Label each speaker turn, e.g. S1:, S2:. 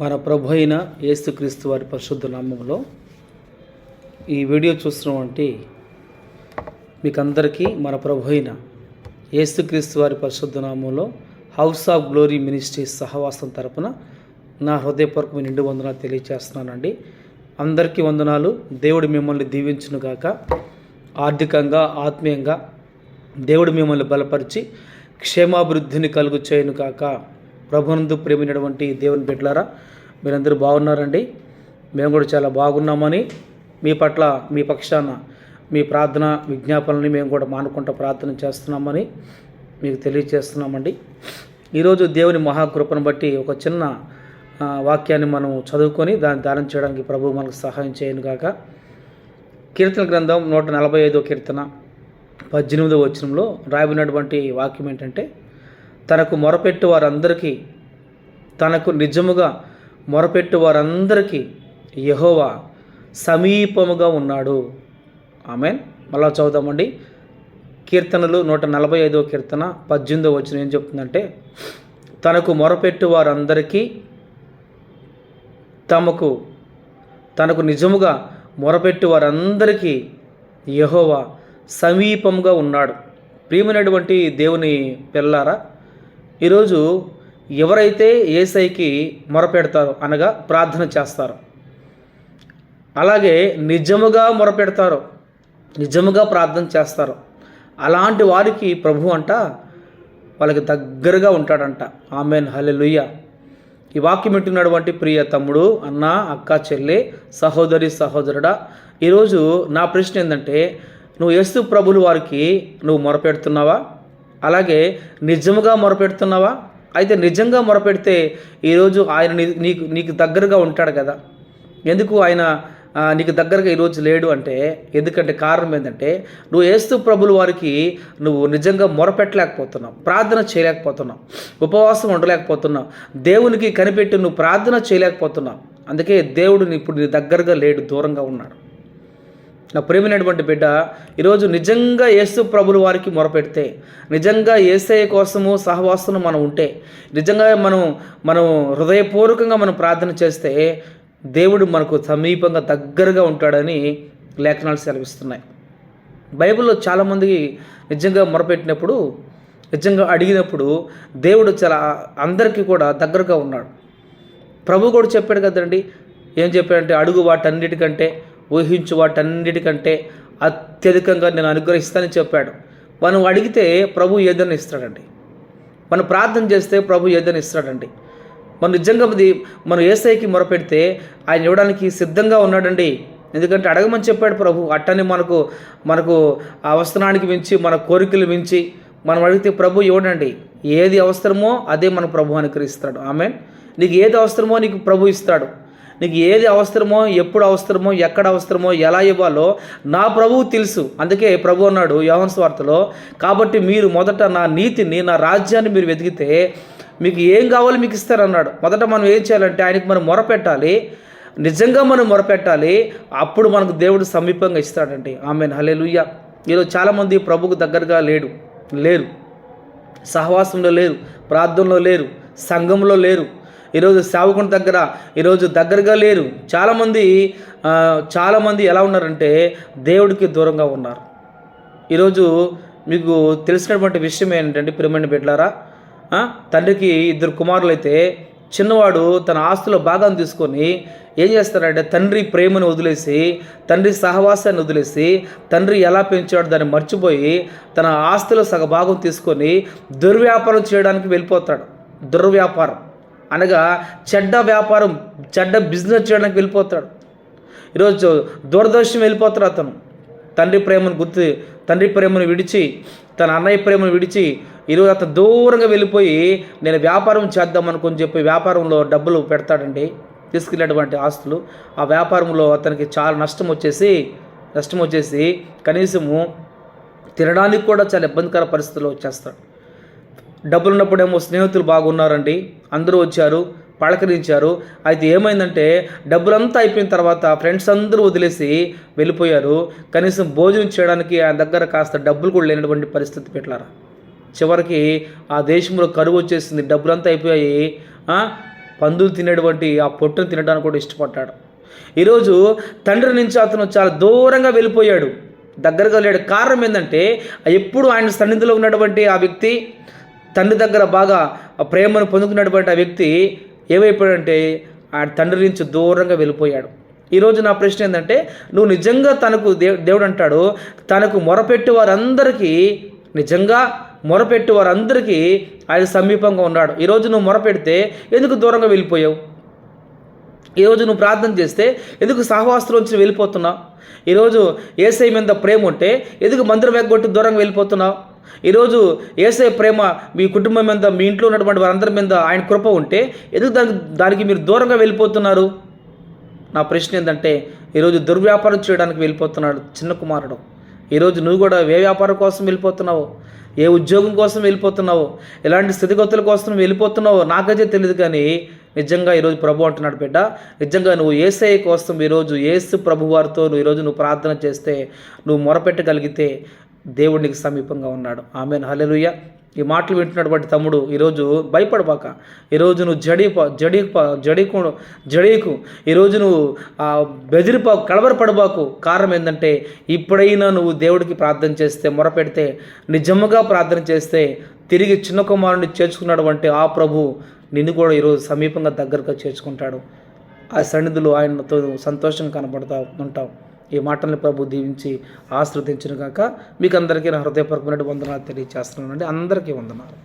S1: మన ప్రభు అయిన యేసుక్రీస్తు వారి పరిశుద్ధ నామంలో ఈ వీడియో చూస్తున్నటువంటి మీకందరికీ మన ప్రభు అయిన యేసుక్రీస్తు వారి పరిశుద్ధ నామంలో హౌస్ ఆఫ్ గ్లోరీ మినిస్ట్రీస్ సహవాసం తరపున నా హృదయపూర్వక నిండు వందనాలు తెలియజేస్తున్నానండి అందరికీ వందనాలు. దేవుడు మిమ్మల్ని దీవించును గాక ఆర్థికంగా ఆత్మీయంగా దేవుడు మిమ్మల్ని బలపరిచి క్షేమాభివృద్ధిని కలుగు చేయను కాక ప్రభునందు ప్రేమినటువంటి దేవుని బిడ్డలారా మీరందరూ బాగున్నారండి. మేము కూడా చాలా బాగున్నామని మీ పట్ల మీ పక్షాన మీ ప్రార్థన విజ్ఞాపనని మేము కూడా మానుకుంటూ ప్రార్థన చేస్తున్నామని మీకు తెలియజేస్తున్నామండి. ఈరోజు దేవుని మహాకృపను బట్టి ఒక చిన్న వాక్యాన్ని మనం చదువుకొని దాన్ని దానం చేయడానికి ప్రభు మనకు సహాయం చేయను గాక. కీర్తన గ్రంథం నూట నలభై ఐదో కీర్తన పద్దెనిమిదో వచనంలో రాయబడినటువంటి వాక్యం ఏంటంటే తనకు మొరపెట్టు వారందరికీ తనకు నిజముగా మొరపెట్టు వారందరికీ యహోవా సమీపముగా ఉన్నాడు. ఆమె మళ్ళా చదువుదామండి. కీర్తనలు నూట నలభై ఐదో కీర్తన పద్దెనిమిదో వచ్చిన ఏం చెప్తుందంటే తనకు మొరపెట్టు వారందరికీ తమకు తనకు నిజముగా మొరపెట్టు వారందరికీ యహోవా సమీపంగా ఉన్నాడు. ప్రియమైనటువంటి దేవుని పిల్లారా ఈరోజు ఎవరైతే ఏసైకి మొరపెడతారో అనగా ప్రార్థన చేస్తారో అలాగే నిజముగా మొరపెడతారో నిజముగా ప్రార్థన చేస్తారో అలాంటి వారికి ప్రభు అంట వాళ్ళకి దగ్గరగా ఉంటాడంట. Amen hallelujah. ఈ వాక్యం వింటున్నటువంటి ప్రియ తమ్ముడు అన్న అక్క చెల్లి సహోదరి సహోదరుడా ఈరోజు నా ప్రశ్న ఏంటంటే నువ్వు యేసు ప్రభులు వారికి నువ్వు మొరపెడుతున్నావా? అలాగే నిజముగా మొరపెడుతున్నావా? అయితే నిజంగా మొరపెడితే ఈరోజు ఆయన నీకు నీకు దగ్గరగా ఉంటాడు కదా. ఎందుకు ఆయన నీకు దగ్గరగా ఈరోజు లేడు అంటే ఎందుకంటే కారణం ఏంటంటే నువ్వు ఏస్తు ప్రభులు వారికి నువ్వు నిజంగా మొరపెట్టలేకపోతున్నావు ప్రార్థన చేయలేకపోతున్నావు ఉపవాసం ఉండలేకపోతున్నావు దేవునికి కనిపెట్టి నువ్వు ప్రార్థన చేయలేకపోతున్నావు. అందుకే దేవుడు ఇప్పుడు నీ దగ్గరగా లేడు దూరంగా ఉన్నాడు. నా ప్రేమైనటువంటి బిడ్డ ఈరోజు నిజంగా యేసు ప్రభుల వారికి మొరపెడితే నిజంగా ఏసఐ కోసము సహవాసం మనం ఉంటే నిజంగా మనం మనం హృదయపూర్వకంగా మనం ప్రార్థన చేస్తే దేవుడు మనకు సమీపంగా దగ్గరగా ఉంటాడని లేఖనాలు సెలవిస్తున్నాయి. బైబిల్లో చాలామందికి నిజంగా మొరపెట్టినప్పుడు నిజంగా అడిగినప్పుడు దేవుడు చాలా అందరికీ కూడా దగ్గరగా ఉన్నాడు. ప్రభు కూడా చెప్పాడు కదండి ఏం చెప్పాడంటే అడుగు వాటన్నిటికంటే ఊహించు వాటన్నిటికంటే అత్యధికంగా నేను అనుగ్రహిస్తానని చెప్పాడు. మనం అడిగితే ప్రభు ఏదైనా ఇస్తాడండి. మనం ప్రార్థన చేస్తే ప్రభు ఏదైనా ఇస్తాడండి. మనం నిజంగా అది మనం ఏసైకి మొరపెడితే ఆయన ఇవ్వడానికి సిద్ధంగా ఉన్నాడండి. ఎందుకంటే అడగమని చెప్పాడు ప్రభు అట్టని మనకు మనకు ఆ అవసరానికి మించి మన కోరికలు మించి మనం అడిగితే ప్రభు ఇవ్వడండి. ఏది అవసరమో అదే మన ప్రభు అనుకరిస్తాడు ఆమె నీకు ఏది అవసరమో నీకు ప్రభు ఇస్తాడు. నీకు ఏది అవసరమో ఎప్పుడు అవసరమో ఎక్కడ అవసరమో ఎలా ఇవ్వాలో నా ప్రభువు తెలుసు. అందుకే ప్రభు అన్నాడు యోహన్ స్వార్థలో కాబట్టి మీరు మొదట నా నీతిని నా రాజ్యాన్ని మీరు వెతికితే మీకు ఏం కావాలో మీకు ఇస్తారన్నాడు. మొదట మనం ఏం చేయాలంటే ఆయనకి మనం మొరపెట్టాలి. నిజంగా మనం మొరపెట్టాలి. అప్పుడు మనకు దేవుడు సమీపంగా ఇస్తాడండి. ఆమె హలేలుయ్య ఈరోజు చాలామంది ప్రభుకు దగ్గరగా లేడు. లేరు. సహవాసంలో లేరు. ప్రార్థనలో లేరు. సంఘంలో లేరు. ఈరోజు సేవకుని దగ్గర ఈరోజు దగ్గరగా లేరు. చాలామంది చాలామంది ఎలా ఉన్నారంటే దేవుడికి దూరంగా ఉన్నారు. ఈరోజు మీకు తెలిసినటువంటి విషయం ఏంటంటే ప్రియమైన బిడ్డలారా తండ్రికి ఇద్దరు కుమారులు అయితే చిన్నవాడు తన ఆస్తుల భాగం తీసుకొని ఏం చేస్తాడంటే తండ్రి ప్రేమను వదిలేసి తండ్రి సహవాసాన్ని వదిలేసి తండ్రి ఎలా పెంచాడో దాన్ని మర్చిపోయి తన ఆస్తులో సగభాగం తీసుకొని దుర్వ్యాపారం చేయడానికి వెళ్ళిపోతాడు. దుర్వ్యాపారం. అనగా చెడ్డ వ్యాపారం చెడ్డ బిజినెస్ చేయడానికి వెళ్ళిపోతాడు. ఈరోజు దూరదర్శనం వెళ్ళిపోతాడు అతను. తండ్రి ప్రేమను గుర్తు తండ్రి ప్రేమను విడిచి తన అన్నయ్య ప్రేమను విడిచి ఈరోజు అతను దూరంగా వెళ్ళిపోయి నేను వ్యాపారం చేద్దాం అనుకుని చెప్పి వ్యాపారంలో డబ్బులు పెడతాడండి. తీసుకెళ్ళినటువంటి ఆస్తులు. ఆ వ్యాపారంలో అతనికి చాలా నష్టం వచ్చేసి నష్టం వచ్చేసి కనీసము తినడానికి కూడా చాలా ఇబ్బందికర పరిస్థితుల్లో వచ్చేస్తాడు. డబ్బులు ఉన్నప్పుడేమో స్నేహితులు బాగున్నారండి. అందరూ వచ్చారు పలకరించారు. అయితే ఏమైందంటే డబ్బులంతా అయిపోయిన తర్వాత ఫ్రెండ్స్ అందరూ వదిలేసి వెళ్ళిపోయారు. కనీసం భోజనం చేయడానికి ఆయన దగ్గర కాస్త డబ్బులు కూడా లేనటువంటి పరిస్థితి పెట్టారు. చివరికి ఆ దేశంలో కరువు వచ్చేసింది డబ్బులంతా అయిపోయాయి. పందులు తినేటువంటి ఆ పొట్టును తినడానికి కూడా ఇష్టపడ్డాడు. ఈరోజు తండ్రి నుంచి అతను చాలా దూరంగా వెళ్ళిపోయాడు. దగ్గరగా లేడు. కారణం ఏంటంటే ఎప్పుడు ఆయన సన్నిధిలో ఉన్నటువంటి ఆ వ్యక్తి తండ్రి దగ్గర బాగా ఆ ప్రేమను పొందుకున్నటువంటి ఆ వ్యక్తి ఏమైపోయాడంటే ఆ తండ్రి నుంచి దూరంగా వెళ్ళిపోయాడు. ఈరోజు నా ప్రశ్న ఏంటంటే నువ్వు నిజంగా తనకు దేవు దేవుడు అంటాడు తనకు మొరపెట్టి వారందరికీ నిజంగా మొరపెట్టి వారందరికీ ఆయన సమీపంగా ఉన్నాడు. ఈరోజు నువ్వు మొరపెడితే ఎందుకు దూరంగా వెళ్ళిపోయావు? ఈరోజు నువ్వు ప్రార్థన చేస్తే ఎందుకు సహవాసంలోంచి వెళ్ళిపోతున్నావు? ఈరోజు ఏసై మీద ప్రేమ ఉంటే ఎందుకు మందిరం ఎగ్గొట్టి దూరంగా వెళ్ళిపోతున్నావు? ఈరోజు ఏసై ప్రేమ మీ కుటుంబం మీద మీ ఇంట్లో ఉన్నటువంటి వారందరి మీద ఆయన కృప ఉంటే ఎందుకు దానికి దానికి మీరు దూరంగా వెళ్ళిపోతున్నారు? నా ప్రశ్న ఏంటంటే ఈరోజు దుర్వ్యాపారం చేయడానికి వెళ్ళిపోతున్నాడు చిన్న కుమారుడు. ఈరోజు నువ్వు కూడా ఏ వ్యాపారం కోసం వెళ్ళిపోతున్నావు? ఏ ఉద్యోగం కోసం వెళ్ళిపోతున్నావు? ఎలాంటి స్థితిగతుల కోసం వెళ్ళిపోతున్నావో నాకైతే తెలియదు కానీ నిజంగా ఈరోజు ప్రభు అంటున్నాడు బిడ్డ నిజంగా నువ్వు ఏసఐ కోసం ఈరోజు ఏసు ప్రభు వారితో నువ్వు ఈరోజు నువ్వు ప్రార్థన చేస్తే నువ్వు మొరపెట్టగలిగితే దేవుడికి సమీపంగా ఉన్నాడు. ఆమె హలెలుయ్య ఈ మాటలు వింటున్నటువంటి తమ్ముడు ఈరోజు భయపడబాక. ఈరోజు నువ్వు జడిప జడిప జడీకు జడీకు ఈరోజు నువ్వు బెదిరిపాకు బెదిరిపా కలవరపడబాకు కారణం ఏంటంటే ఇప్పుడైనా నువ్వు దేవుడికి ప్రార్థన చేస్తే మొరపెడితే నిజముగా ప్రార్థన చేస్తే తిరిగి చిన్న కుమారుని చేర్చుకున్నటువంటి ఆ ప్రభు నిన్ను కూడా ఈరోజు సమీపంగా దగ్గరగా చేర్చుకుంటాడు. ఆ సన్నిధిలో ఆయనతో సంతోషం కనబడతా ఉంటావు. ఈ మాటల్ని ప్రభు దీవించి ఆశ్రదించిన కాక మీకు అందరికీ నా హృదయపూర్వకమైన వందనాలు తెలియజేస్తున్నానండి అందరికీ వందనాలు.